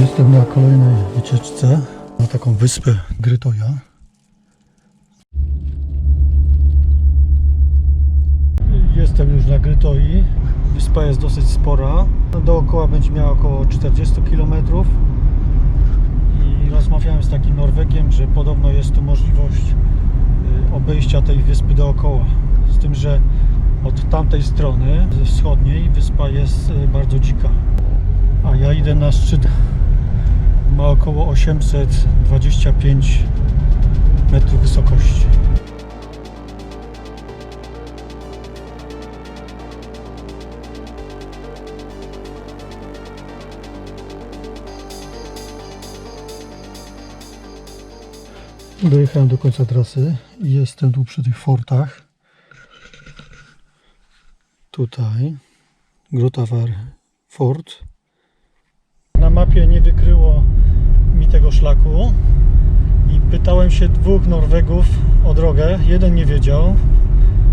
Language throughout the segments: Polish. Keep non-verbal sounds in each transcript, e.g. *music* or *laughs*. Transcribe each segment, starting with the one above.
Jestem na kolejnej wycieczce na taką wyspę Grytoja. Jestem już na Grytoi. Wyspa jest dosyć spora. Dookoła będzie miała około 40 km. I rozmawiałem z takim Norwegiem, że podobno jest tu możliwość y, obejścia tej wyspy dookoła. Z tym, że od tamtej strony, ze wschodniej, wyspa jest y, bardzo dzika. A ja idę na szczyt. Ma około 825 metrów wysokości. Dojechałem do końca trasy i jestem tu przy tych fortach. Tutaj Grotawar Fort. Na mapie nie wykryło mi tego szlaku i pytałem się dwóch Norwegów o drogę. Jeden nie wiedział,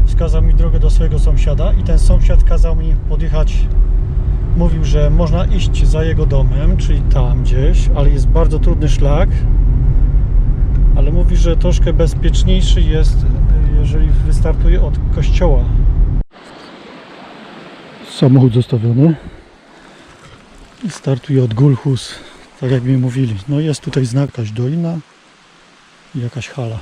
wskazał mi drogę do swojego sąsiada i ten sąsiad kazał mi podjechać. Mówił, że można iść za jego domem, czyli tam gdzieś, ale jest bardzo trudny szlak. Ale mówi, że troszkę bezpieczniejszy jest, jeżeli wystartuje od kościoła. Samochód zostawiony. Startuje od Gulhus, tak jak mi mówili. No jest tutaj znak, jakaś dolina i jakaś hala.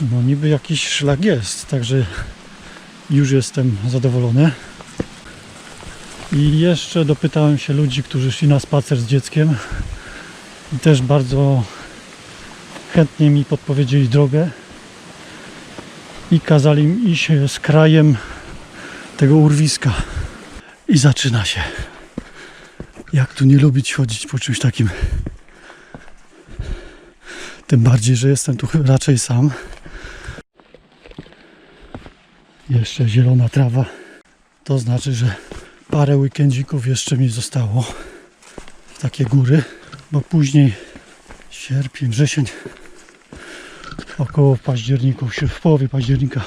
No niby jakiś szlak jest, także już jestem zadowolony. I jeszcze dopytałem się ludzi, którzy szli na spacer z dzieckiem i też bardzo chętnie mi podpowiedzieli drogę i kazali mi iść z krajem tego urwiska. I zaczyna się. Jak tu nie lubić chodzić po czymś takim? Tym bardziej, że jestem tu *laughs* raczej sam. Jeszcze zielona trawa. To znaczy, że parę weekendzików jeszcze mi zostało w takie góry, bo później sierpień, wrzesień około w październiku, w połowie października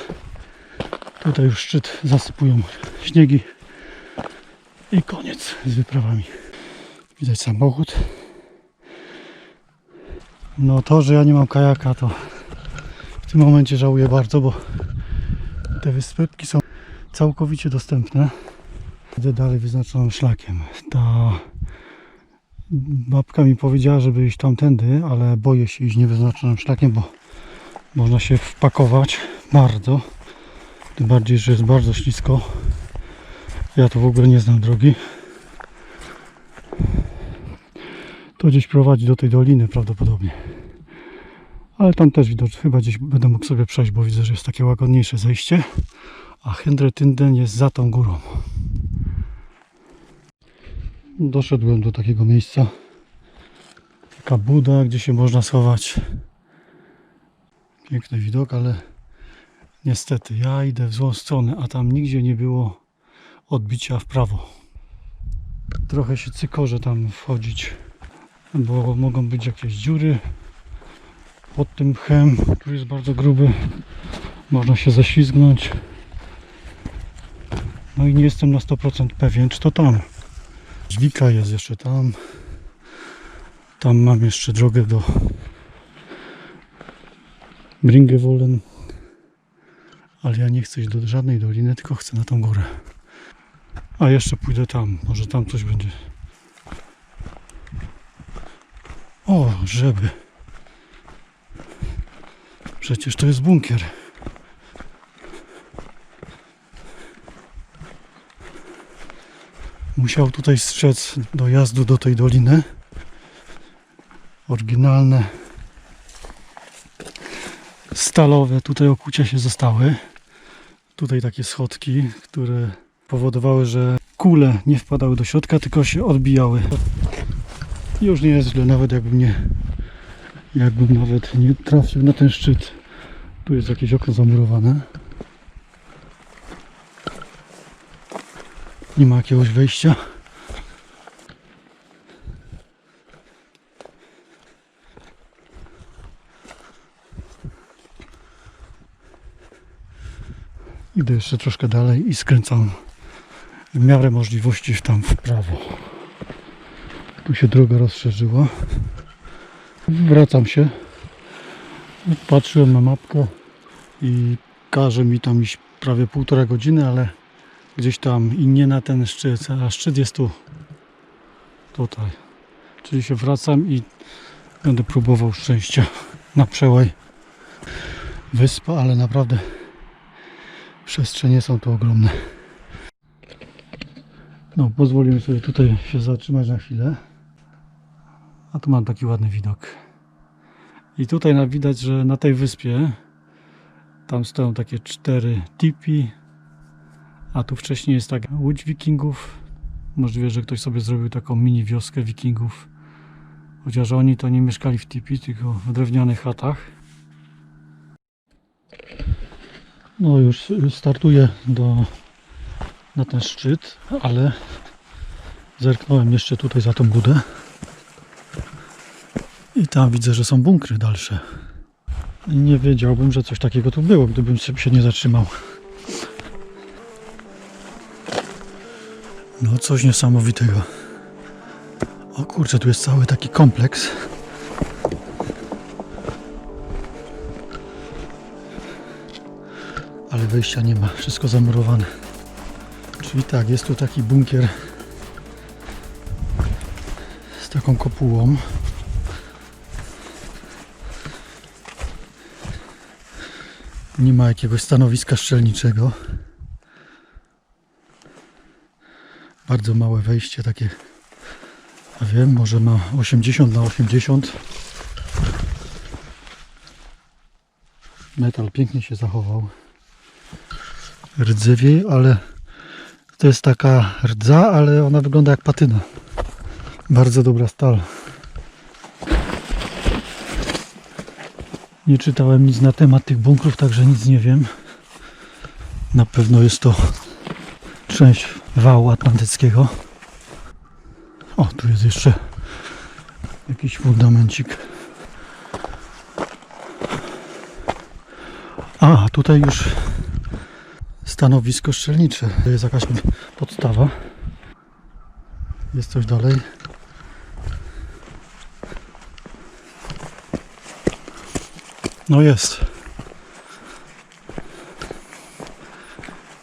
tutaj już szczyt zasypują śniegi i koniec z wyprawami. Widać samochód. No to, że ja nie mam kajaka to w tym momencie żałuję bardzo, bo te wyspytki są całkowicie dostępne. Idę dalej wyznaczonym szlakiem. Ta babka mi powiedziała, żeby iść tamtędy, ale boję się iść niewyznaczonym szlakiem, bo można się wpakować bardzo. Tym bardziej, że jest bardzo ślisko. Ja tu w ogóle nie znam drogi. To gdzieś prowadzi do tej doliny prawdopodobnie. Ale tam też widocznie chyba gdzieś będę mógł sobie przejść, bo widzę, że jest takie łagodniejsze zejście. A Hendretynden jest za tą górą. Doszedłem do takiego miejsca. Taka buda, gdzie się można schować. Piękny widok, ale niestety ja idę w złą stronę, a tam nigdzie nie było odbicia w prawo. Trochę się cykorze tam wchodzić, bo mogą być jakieś dziury pod tym mchem, który jest bardzo gruby. Można się ześlizgnąć. No i nie jestem na 100% pewien, czy to tam. Dźwika jest jeszcze tam. Tam mam jeszcze drogę do Bringewolen. Ale ja nie chcę iść do żadnej doliny, tylko chcę na tą górę. A jeszcze pójdę tam. Może tam coś będzie. O, żeby. Przecież to jest bunkier. Musiał tutaj strzec do jazdu do tej doliny. Oryginalne stalowe tutaj okucia się zostały. Tutaj takie schodki, które powodowały, że kule nie wpadały do środka, tylko się odbijały. Już nie jest źle, nawet jakbym nie jakbym nawet nie trafił na ten szczyt. Tu jest jakieś okno zamurowane. Nie ma jakiegoś wejścia. Idę jeszcze troszkę dalej i skręcam w miarę możliwości tam w prawo. Tu się droga rozszerzyła. Wracam się. Patrzyłem na mapkę i każe mi tam iść prawie półtora godziny, ale gdzieś tam i nie na ten szczyt, a szczyt jest tu. Tutaj. Czyli się wracam i będę próbował szczęścia na przełaj. Wyspa, ale naprawdę przestrzenie są tu ogromne. No, pozwolimy sobie tutaj się zatrzymać na chwilę. A tu mam taki ładny widok. I tutaj widać, że na tej wyspie tam stoją takie cztery tipi, a tu wcześniej jest tak łódź wikingów. Możliwe, że ktoś sobie zrobił taką mini wioskę wikingów. Chociaż oni to nie mieszkali w tipi, tylko w drewnianych chatach. No już startuję do, na ten szczyt, ale zerknąłem jeszcze tutaj za tą budę. I tam widzę, że są bunkry dalsze. Nie wiedziałbym, że coś takiego tu było, gdybym się nie zatrzymał. No coś niesamowitego. O kurczę, tu jest cały taki kompleks. Ale wejścia nie ma, wszystko zamurowane. Czyli tak, jest tu taki bunkier z taką kopułą. Nie ma jakiegoś stanowiska szczelniczego. Bardzo małe wejście, takie, ja wiem, może ma 80 na 80. Metal pięknie się zachował. Rdzewiej, ale to jest taka rdza, ale ona wygląda jak patyna. Bardzo dobra stal. Nie czytałem nic na temat tych bunkrów, także nic nie wiem. Na pewno jest to część wału atlantyckiego. O, tu jest jeszcze jakiś fundamencik. A, tutaj już stanowisko szczelnicze. To jest jakaś podstawa. Jest coś dalej. No jest.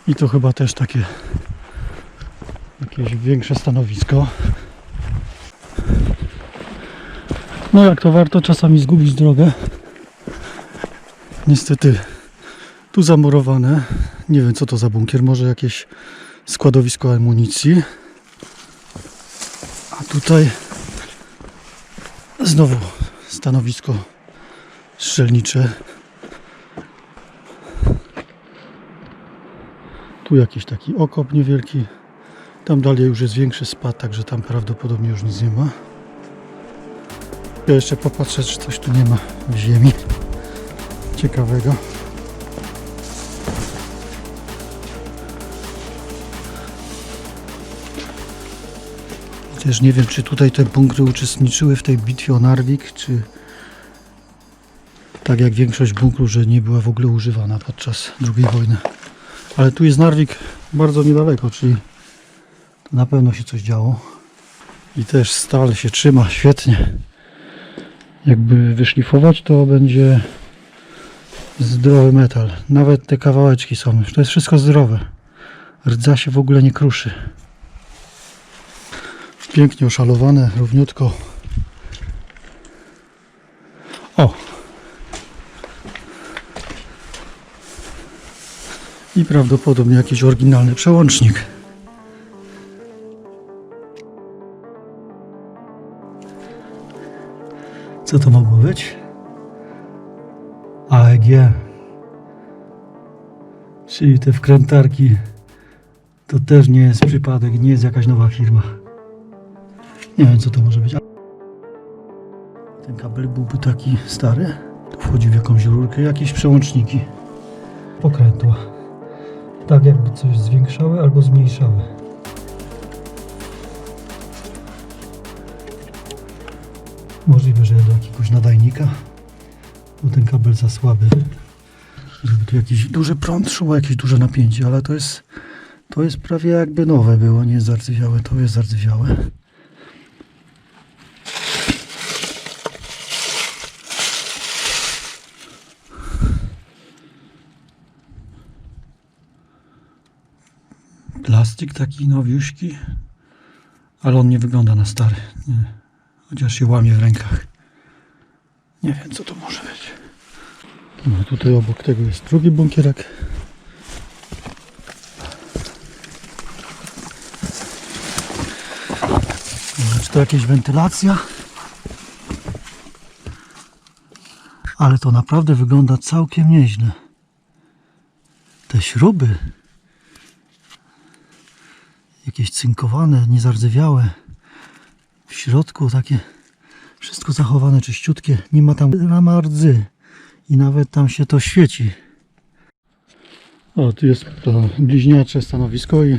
I to chyba też takie jakieś większe stanowisko. No jak to warto czasami zgubić drogę. Niestety tu zamurowane. Nie wiem co to za bunkier, może jakieś składowisko amunicji. A tutaj znowu stanowisko strzelnicze. Tu jakiś taki okop niewielki. Tam dalej już jest większy spad, także tam prawdopodobnie już nic nie ma. Ja jeszcze popatrzę, czy coś tu nie ma w ziemi ciekawego. Też nie wiem, czy tutaj te bunkry uczestniczyły w tej bitwie o Narvik, czy tak jak większość bunkrów, że nie była w ogóle używana podczas II wojny. Ale tu jest Narvik bardzo niedaleko, czyli na pewno się coś działo. I też stal się trzyma świetnie. Jakby wyszlifować, to będzie zdrowy metal. Nawet te kawałeczki są. To jest wszystko zdrowe. Rdza się w ogóle nie kruszy. Pięknie oszalowane, równiutko. O! I prawdopodobnie jakiś oryginalny przełącznik. Co to mogło być? AEG. Czyli te wkrętarki to też nie jest przypadek, nie jest jakaś nowa firma. Nie wiem co to może być. Ten kabel byłby taki stary. Tu wchodzi w jakąś rurkę, jakieś przełączniki. Pokrętła. Tak jakby coś zwiększały albo zmniejszały. Możliwe, że do jakiegoś nadajnika. Bo ten kabel za słaby. Żeby tu jakiś duży prąd szło, jakieś duże napięcie, ale to jest, to jest prawie jakby nowe było, nie jest zardzewiałe, to jest zardzewiałe. Plastik taki nowiuśki, ale on nie wygląda na stary, nie. chociaż się łamie w rękach. Nie wiem co to może być. No tutaj obok tego jest drugi bunkierek. No, Czy to jakaś wentylacja? Ale to naprawdę wygląda całkiem nieźle. Te śruby. Jakieś cynkowane, niezardzewiałe. W środku takie wszystko zachowane, czyściutkie. Nie ma tam rama rdzy. I nawet tam się to świeci. O, tu jest to bliźniacze stanowisko i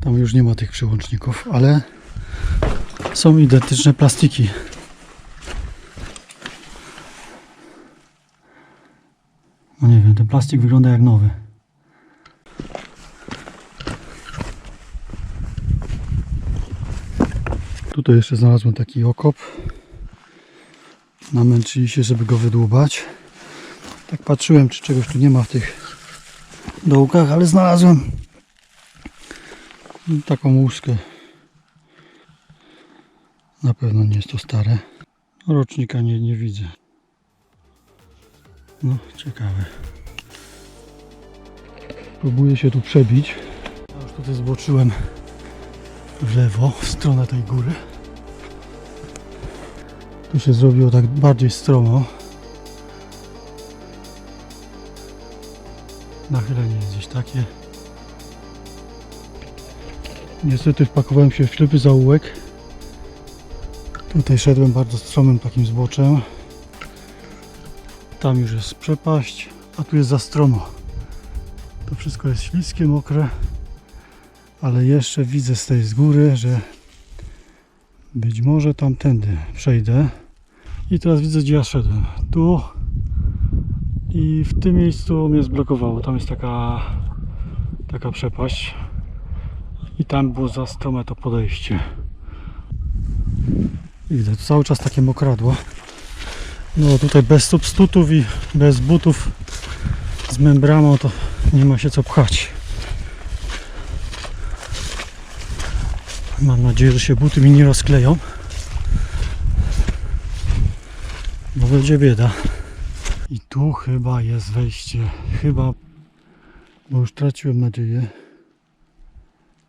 tam już nie ma tych przełączników, ale są identyczne plastiki. No nie wiem, ten plastik wygląda jak nowy. Tutaj jeszcze znalazłem taki okop. Namęczyli się, żeby go wydłubać. Tak patrzyłem, czy czegoś tu nie ma w tych dołkach, ale znalazłem taką łuskę. Na pewno nie jest to stare. Rocznika nie, nie widzę. No, ciekawe. Próbuję się tu przebić. Ja już tutaj zboczyłem w lewo, w stronę tej góry. Tu się zrobiło tak bardziej stromo. Nachylenie jest gdzieś takie. Niestety wpakowałem się w ślepy zaułek. Tutaj szedłem bardzo stromym takim zboczem. Tam już jest przepaść, a tu jest za stromo. To wszystko jest śliskie, mokre. Ale jeszcze widzę z tej z góry, że być może tamtędy przejdę. I teraz widzę, gdzie ja szedłem. Tu i w tym miejscu mnie zblokowało. Tam jest taka, taka przepaść. I tam było za strome to podejście. Widzę tu cały czas takie mokradło. No tutaj bez substytutów i bez butów z membramą to nie ma się co pchać. Mam nadzieję, że się buty mi nie rozkleją. Bo będzie bieda. I tu chyba jest wejście. Chyba, bo już traciłem nadzieję,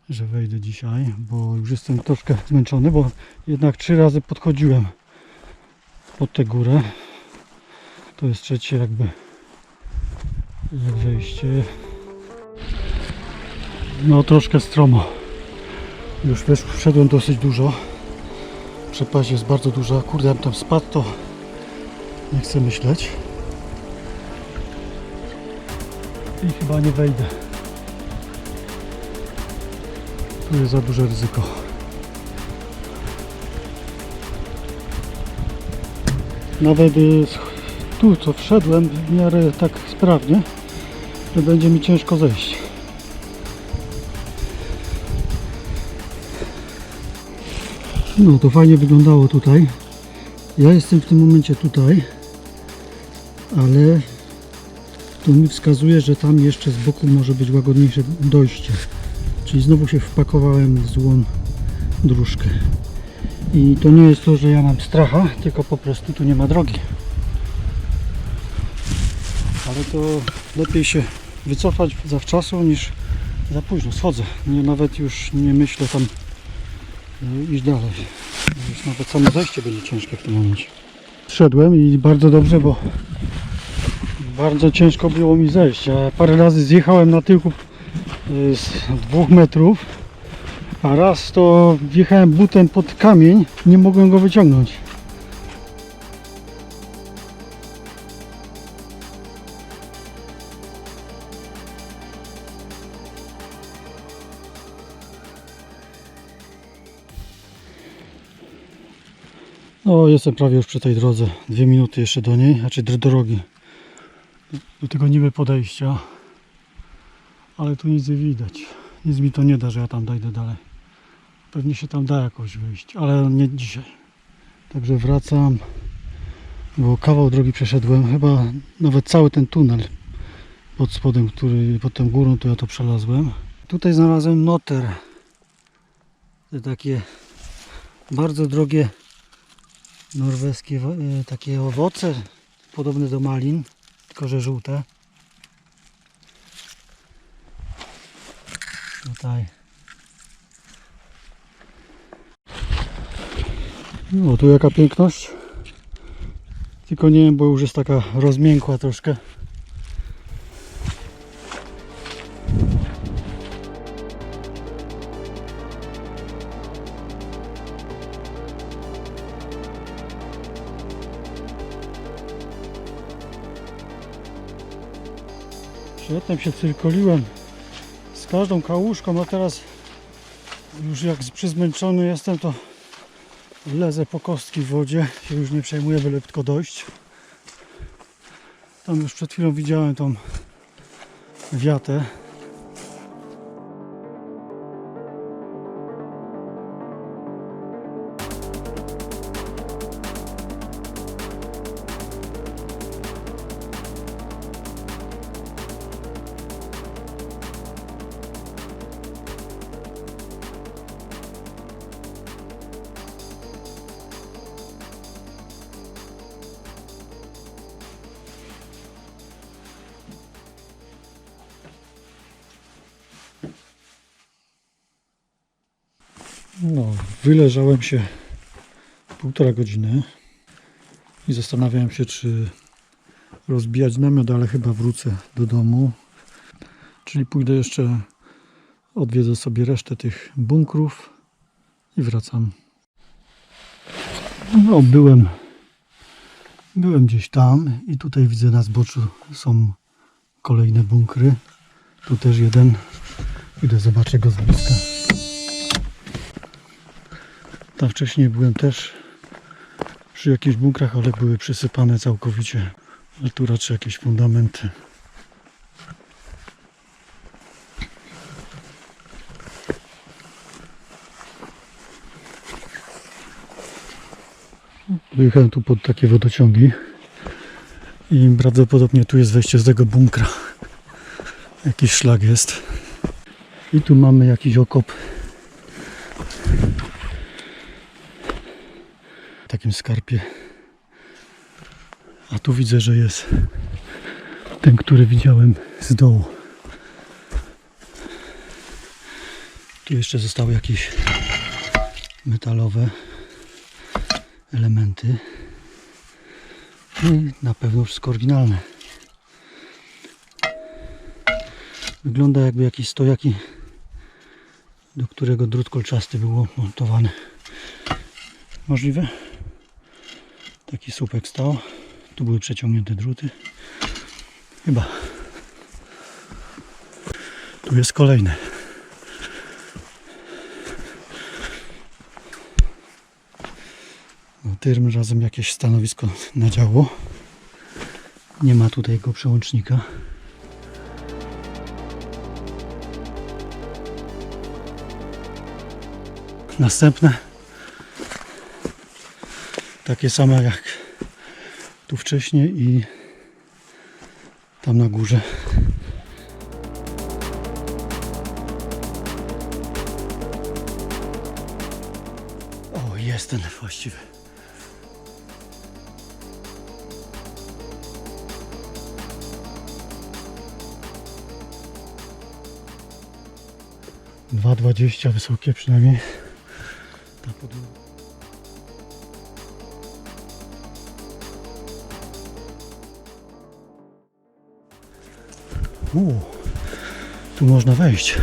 że wejdę dzisiaj, bo już jestem troszkę zmęczony, bo jednak trzy razy podchodziłem pod tę górę. To jest trzecie jakby wejście. No troszkę stromo. Już wszedłem dosyć dużo. Przepaść jest bardzo duża. Kurde, jakbym tam spadł, to nie chcę myśleć. I chyba nie wejdę. Tu jest za duże ryzyko. Nawet y, tu, co wszedłem w miarę tak sprawnie, że będzie mi ciężko zejść. No to fajnie wyglądało tutaj. Ja jestem w tym momencie tutaj, ale to mi wskazuje, że tam jeszcze z boku może być łagodniejsze dojście. Czyli znowu się wpakowałem w złą dróżkę. I to nie jest to, że ja mam stracha, tylko po prostu tu nie ma drogi. Ale to lepiej się wycofać zawczasu niż za późno. Schodzę. Nie, nawet już nie myślę tam iść dalej. Już nawet samo zejście będzie ciężkie w tym momencie. Szedłem i bardzo dobrze, bo bardzo ciężko było mi zejść. Ja parę razy zjechałem na tyłku y, z dwóch metrów, a raz to wjechałem butem pod kamień, nie mogłem go wyciągnąć. No, jestem prawie już przy tej drodze. Dwie minuty jeszcze do niej, znaczy do drogi. do tego niby podejścia, ale tu nic nie widać. Nic mi to nie da, że ja tam dojdę dalej. Pewnie się tam da jakoś wyjść, ale nie dzisiaj. Także wracam, bo kawał drogi przeszedłem, chyba nawet cały ten tunel pod spodem, który pod tą górą, to ja to przelazłem. Tutaj znalazłem noter. Te takie bardzo drogie norweskie takie owoce, podobne do malin, tylko że żółte. Tutaj. No tu jaka piękność. Tylko nie wiem, bo już jest taka rozmiękła troszkę. Przedtem się cyrkoliłem z każdą kałużką, a teraz już jak przyzmęczony jestem, to lezę po kostki w wodzie, się już nie przejmuję, byle dojść. Tam już przed chwilą widziałem tą wiatę. No, wyleżałem się półtora godziny i zastanawiałem się, czy rozbijać namiot, ale chyba wrócę do domu. Czyli pójdę jeszcze, odwiedzę sobie resztę tych bunkrów i wracam. No, byłem, byłem gdzieś tam i tutaj widzę na zboczu są kolejne bunkry. Tu też jeden. Idę zobaczę go z bliska. Tam wcześniej byłem też przy jakichś bunkrach, ale były przysypane całkowicie. Ale tu raczej jakieś fundamenty. Wyjechałem tu pod takie wodociągi i prawdopodobnie tu jest wejście z tego bunkra. Jakiś szlak jest. I tu mamy jakiś okop takim skarpie. A tu widzę, że jest ten, który widziałem z dołu. Tu jeszcze zostały jakieś metalowe elementy. I na pewno wszystko oryginalne. Wygląda jakby jakieś stojaki, do którego drut kolczasty był montowany. Możliwe? Taki słupek stał. Tu były przeciągnięte druty. Chyba. Tu jest kolejny. No, tym razem jakieś stanowisko na działo. Nie ma tutaj jego przełącznika. Następne takie same jak tu wcześniej i tam na górze. O, jest ten właściwy. Dwa dwadzieścia wysokie przynajmniej. U, tu można wejść.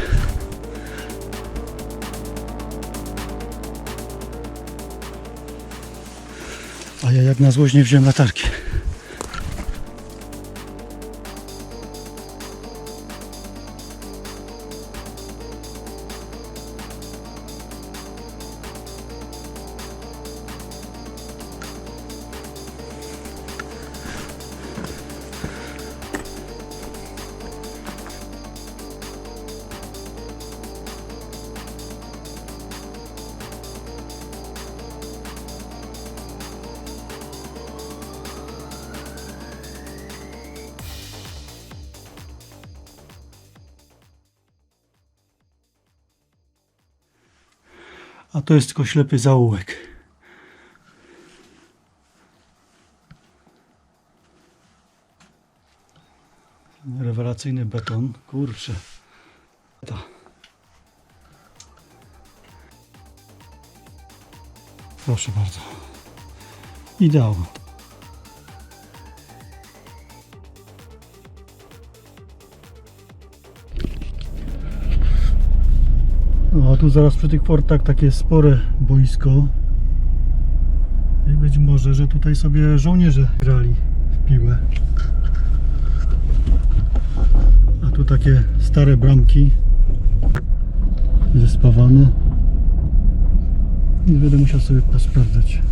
A ja jak na złość nie wziąłem latarki. A to jest tylko ślepy zaułek. Rewelacyjny beton. Kurczę. Ta. Proszę bardzo. Ideał. A tu zaraz przy tych portach takie spore boisko. I być może, że tutaj sobie żołnierze grali w piłę. A tu takie stare bramki zespawane. Nie będę musiał sobie posprawdzać.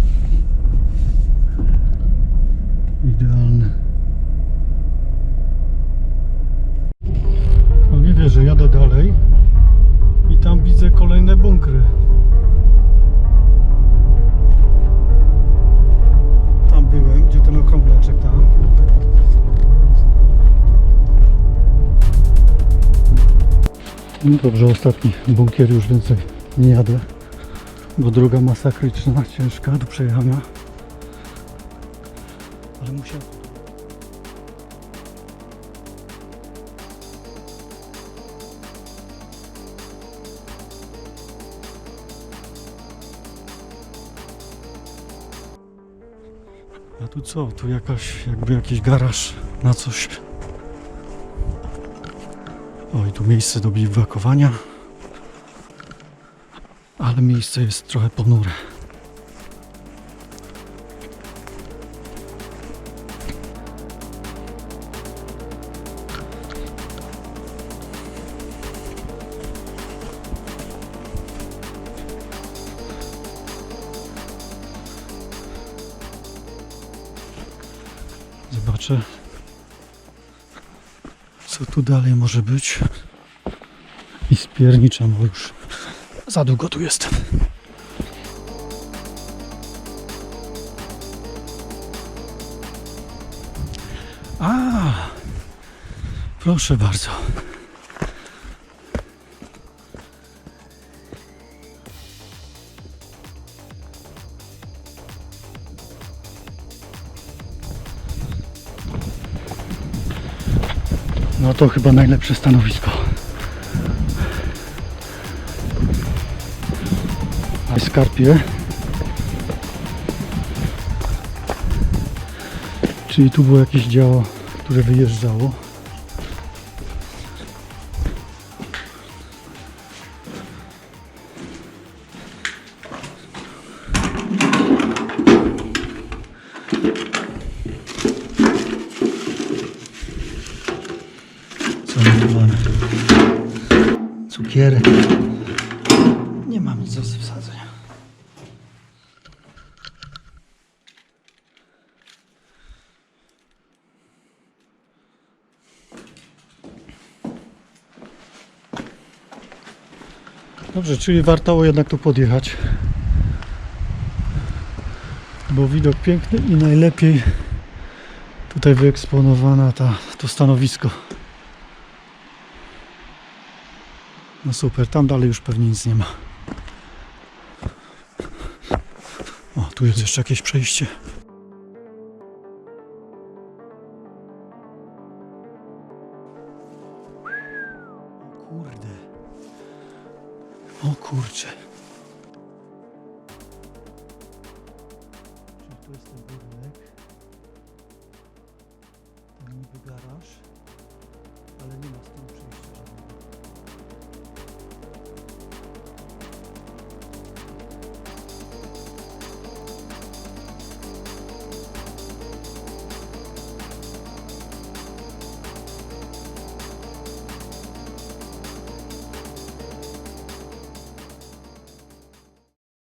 No Dobrze, ostatni bunkier już więcej nie jadę, bo droga masakryczna, ciężka do przejechania. Ale musiał. A tu co? Tu jakaś, jakby jakiś garaż na coś. O, i tu miejsce do biwakowania. Ale miejsce jest trochę ponure. Tu dalej może być. I spierniczam, bo już za długo tu jestem. A, proszę bardzo. To chyba najlepsze stanowisko. Na skarpie. Czyli tu było jakieś działo, które wyjeżdżało. Nie mam nic do wsadzenia. Dobrze, czyli warto jednak tu podjechać. Bo widok piękny i najlepiej tutaj wyeksponowana ta, to stanowisko. No super, tam dalej już pewnie nic nie ma. O, tu jest jeszcze jakieś przejście. O kurde. O kurcze.